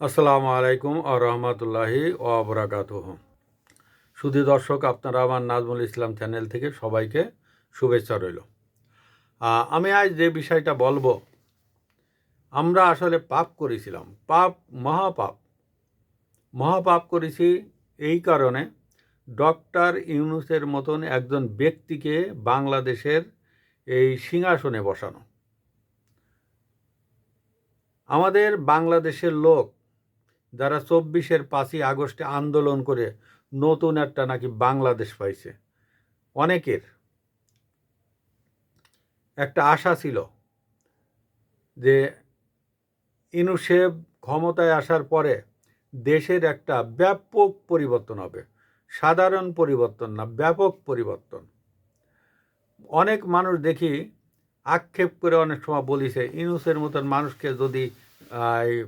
আসসালামু আলাইকুম আ রহমতুল্লাহি ওবরাকাত শুধু দর্শক, আপনারা আমার নাজমুল ইসলাম চ্যানেল থেকে সবাইকে শুভেচ্ছা রইল। আমি আজ যে বিষয়টা বলব, আমরা আসলে পাপ করেছিলাম, পাপ, মহাপাপ। মহাপাপ করেছি এই কারণে ডক্টর ইউনুসের মতন একজন ব্যক্তিকে বাংলাদেশের এই সিংহাসনে বসানো। আমাদের বাংলাদেশের লোক যারা চব্বিশের পাঁচই আগস্টে আন্দোলন করে নতুন একটা নাকি বাংলাদেশ পাইছে। অনেকের একটা আশা ছিল যে ইনুসেব ক্ষমতায় আসার পরে দেশের একটা ব্যাপক পরিবর্তন হবে। সাধারণ পরিবর্তন না, ব্যাপক পরিবর্তন। অনেক মানুষ দেখি আক্ষেপ করে অনেক সময় বলিছে, ইনুসের মতন মানুষকে যদি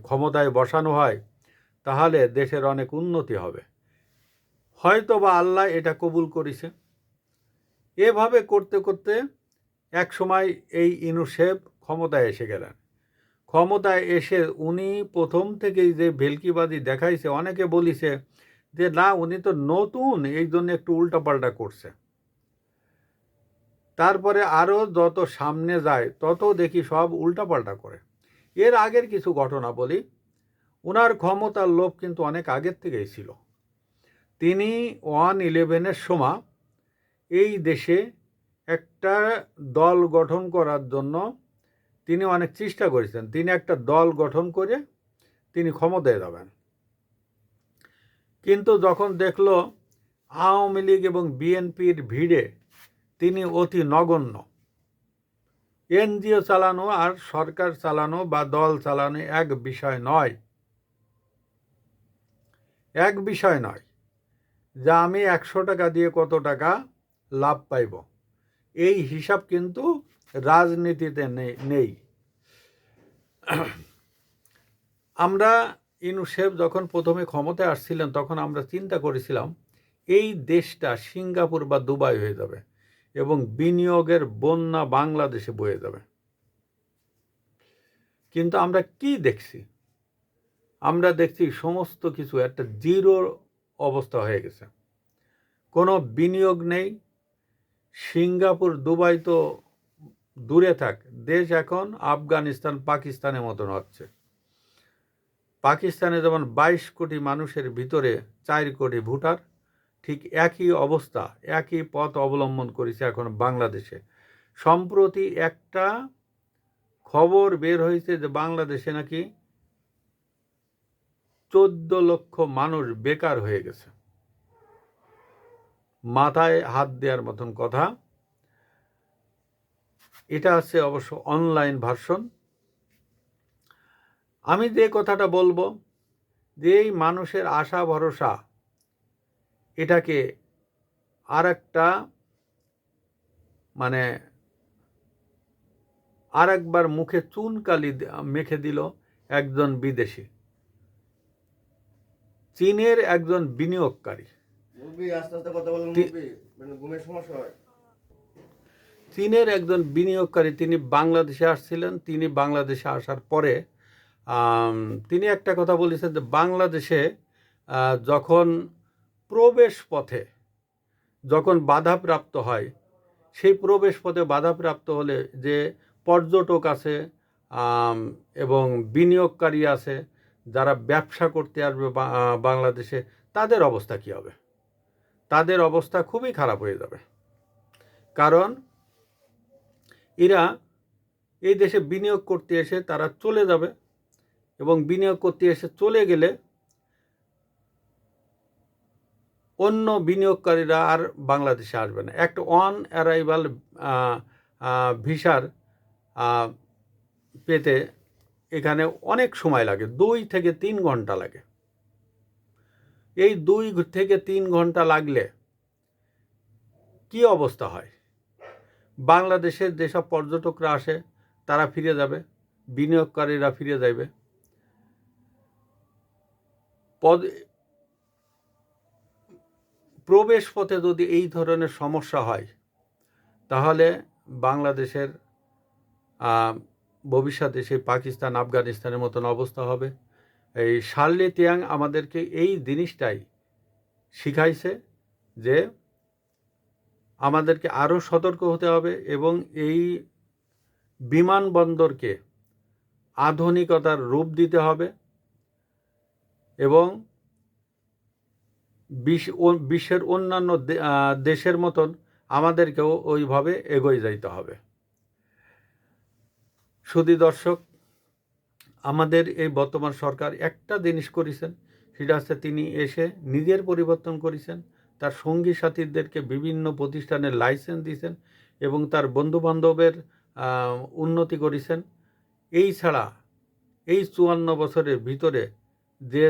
ক্ষমতায় বসানো হয় তাহলে দেশের অনেক উন্নতি হবে। হয়তো বা আল্লাহ এটা কবুল করেছে। এভাবে করতে করতে এক সময় এই ইনুসেব ক্ষমতায় এসে গেলেন। ক্ষমতায় এসে উনি প্রথম থেকেই যে ভেলকিবাদী দেখাইছে, অনেকে বলিছে যে, না, উনি তো নতুন, এই জন্য একটু উল্টাপাল্টা করছে। তারপরে আরও যত সামনে যায়, তত দেখি সব উল্টাপাল্টা করে। এর আগের কিছু ঘটনা বলি। ওনার ক্ষমতার লোভ কিন্তু অনেক আগের থেকেই ছিল। তিনি ওয়ান ইলেভেনের সময় এই দেশে একটা দল গঠন করার জন্য তিনি অনেক চেষ্টা করেছেন। তিনি একটা দল গঠন করে তিনি ক্ষমতায় যাবেন। কিন্তু যখন দেখল আওয়ামী লীগ এবং বিএনপির ভিড়ে তিনি অতি নগণ্য। এনজিও চালানো আর সরকার চালানো বা দল চালানো এক বিষয় নয়। এক বিষয় নয় যা আমি একশো টাকা দিয়ে কত টাকা লাভ পাইব। এই হিসাব কিন্তু রাজনীতিতে নেই। আমরা ইনুসেফ যখন প্রথমে ক্ষমতায় আসছিলেন, তখন আমরা চিন্তা করেছিলাম, এই দেশটা সিঙ্গাপুর বা দুবাই হয়ে যাবে এবং বিনিয়োগের বন্যা বাংলাদেশে বয়ে যাবে। কিন্তু আমরা কি দেখছি? আমরা দেখছি সমস্ত কিছু একটা জিরো অবস্থা হয়ে গেছে। কোনো বিনিয়োগ নেই। সিঙ্গাপুর, দুবাই তো দূরে থাক। দেশ এখন আফগানিস্তান, পাকিস্তানের মতন হচ্ছে। পাকিস্তানে যেমন বাইশ কোটি মানুষের ভিতরে চার কোটি ভোটার, ঠিক একই অবস্থা, একই পথ অবলম্বন করেছে এখন বাংলাদেশে। সম্প্রতি একটা খবর বের হয়েছে যে বাংলাদেশে নাকি চোদ্দ লক্ষ মানুষ বেকার হয়ে গেছে। মাথায় হাত দেওয়ার মতন কথা। এটা আছে অবশ্য অনলাইন ভার্সন। আমি যে কথাটা বলব, যে এই মানুষের আশা ভরসা, এটাকে আর একটা মানে আর একবার মুখে চুনকালি মেখে দিল একজন বিদেশি। চীনের একজন বিনিয়োগকারী। মানে চীনের একজন বিনিয়োগকারী তিনি বাংলাদেশে আসছিলেন তিনি বাংলাদেশে আসার পরে তিনি একটা কথা বলেছেন যে বাংলাদেশে যখন প্রবেশ পথে যখন বাধাপ্রাপ্ত হয় সেই প্রবেশ পথে বাধাপ্রাপ্ত হলে যে পর্যটক আছে এবং বিনিয়োগকারী আছে যারা ব্যবসা করতে আসবে বাংলাদেশে, তাদের অবস্থা কী হবে? তাদের অবস্থা খুবই খারাপ হয়ে যাবে। কারণ এরা এই দেশে বিনিয়োগ করতে এসে তারা চলে যাবে এবং বিনিয়োগ করতে এসে চলে গেলে অন্য বিনিয়োগকারীরা আর বাংলাদেশে আসবে না। একটা অন অ্যারাইভাল ভিসার পেতে এখানে অনেক সময় লাগে, দুই থেকে তিন ঘণ্টা লাগে। এই দুই থেকে তিন ঘণ্টা লাগলে কি অবস্থা হয়? বাংলাদেশের যেসব পর্যটকরা আসে, তারা ফিরে যাবে, বিনিয়োগকারীরা ফিরে যাবে পদ, প্রবেশ পথে যদি এই ধরনের সমস্যা হয়, তাহলে বাংলাদেশের ভবিষ্যতে সেই পাকিস্তান, আফগানিস্তানের মতন অবস্থা হবে। এই শার্লি তিয়াং আমাদেরকে এই জিনিসটাই শিখাইছে যে আমাদেরকে আরও সতর্ক হতে হবে এবং এই বিমানবন্দরকে আধুনিকতার রূপ দিতে হবে এবং বিশ্বের অন্যান্য দেশের মতন আমাদেরকেও ওইভাবে এগিয়ে যাইতে হবে। শুধু দর্শক, আমাদের এই বর্তমান সরকার একটা জিনিস করেছেন, সেটা হচ্ছে তিনি এসে নিজের পরিবর্তন করেছেন, তার সঙ্গী সাথীদেরকে বিভিন্ন প্রতিষ্ঠানের লাইসেন্স দিয়েছেন এবং তার বন্ধু বান্ধবের উন্নতি করেছেন। এই ছাড়া এই চুয়ান্ন বছরের ভিতরে যে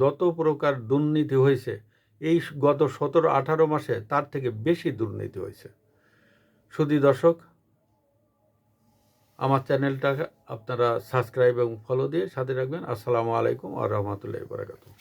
যত প্রকার দুর্নীতি হয়েছে, এই গত সতেরো আঠারো মাসে তার থেকে বেশি দুর্নীতি হয়েছে। শুধু দর্শক আমার চ্যানেলটা আপনারা সাবস্ক্রাইব এবং ফলো দিয়ে সাথে রাখবেন। আসসালামু আলাইকুম আ রহমতুল্লাহ বরাকাতুহ।